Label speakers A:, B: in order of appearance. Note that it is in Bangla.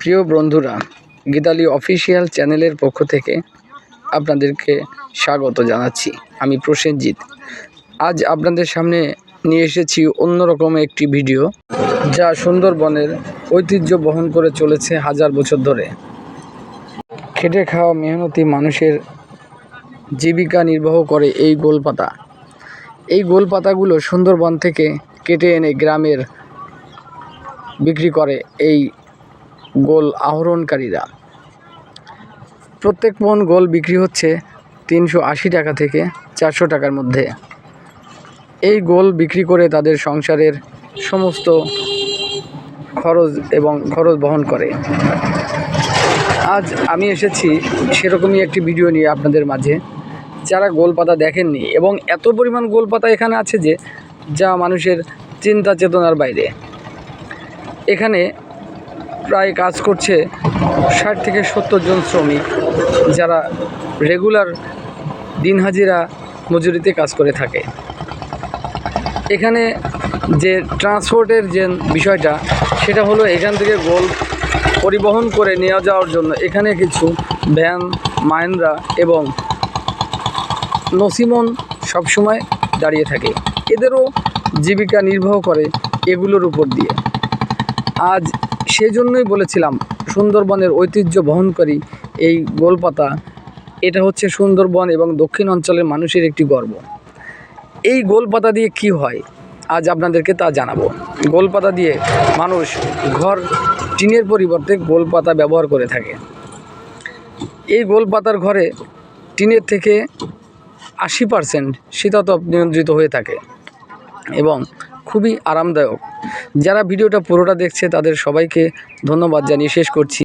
A: প্রিয় বন্ধুরা, গীতালি অফিসিয়াল চ্যানেলের পক্ষ থেকে আপনাদেরকে স্বাগত জানাচ্ছি। আমি প্রসেনজিৎ। আজ আপনাদের সামনে নিয়ে এসেছি অন্যরকম একটি ভিডিও, যা সুন্দরবনের ঐতিহ্য বহন করে চলেছে হাজার বছর ধরে। খেটে খাওয়া মেহনতি মানুষের জীবিকা নির্বাহ করে এই গোলপাতা। এই গোলপাতাগুলো সুন্দরবন থেকে কেটে এনে গ্রামের বিক্রি করে এই গোল আহরণকারীরা। প্রত্যেক মন গোল বিক্রি হচ্ছে তিনশো আশি টাকা থেকে চারশো টাকার মধ্যে। এই গোল বিক্রি করে তাদের সংসারের সমস্ত খরচ এবং খরচ বহন করে। আজ আমি এসেছি সেরকমই একটি ভিডিও নিয়ে আপনাদের মাঝে। যারা গোলপাতা দেখেননি এবং এত পরিমাণ গোলপাতা এখানে আছে যে, যা মানুষের চিন্তা চেতনার বাইরে। এখানে প্রায় কাজ করছে ষাট থেকে সত্তর জন শ্রমিক, যারা রেগুলার দিন হাজিরা মজুরিতে কাজ করে থাকে। এখানে যে ট্রান্সপোর্টের যে বিষয়টা, সেটা হলো এখান থেকে গোল পরিবহন করে নিয়ে যাওয়ার জন্য এখানে কিছু ভ্যান মাহিন্দ্রা এবং নসিমন সবসময় দাঁড়িয়ে থাকে। এদেরও জীবিকা নির্বাহ করে এগুলোর উপর দিয়ে। আজ সেজন্যই বলেছিলাম সুন্দরবনের ঐতিহ্য বহনকারী এই গোলপাতা। এটা হচ্ছে সুন্দরবন এবং দক্ষিণ অঞ্চলের মানুষের একটি গর্ব। এই গোলপাতা দিয়ে কি হয়? আজ আপনাদেরকে তা জানাব। গোলপাতা দিয়ে মানুষ ঘর টিনের পরিবর্তে গোলপাতা ব্যবহার করে থাকে। এই গোলপাতার ঘরে টিনের থেকে আশি পারসেন্ট শীতাতপ নিয়ন্ত্রিত হয়ে থাকে এবং খুবই আরামদায়ক। যারা ভিডিওটা পুরোটা দেখছে তাদের সবাইকে ধন্যবাদ জানিয়ে শেষ করছি।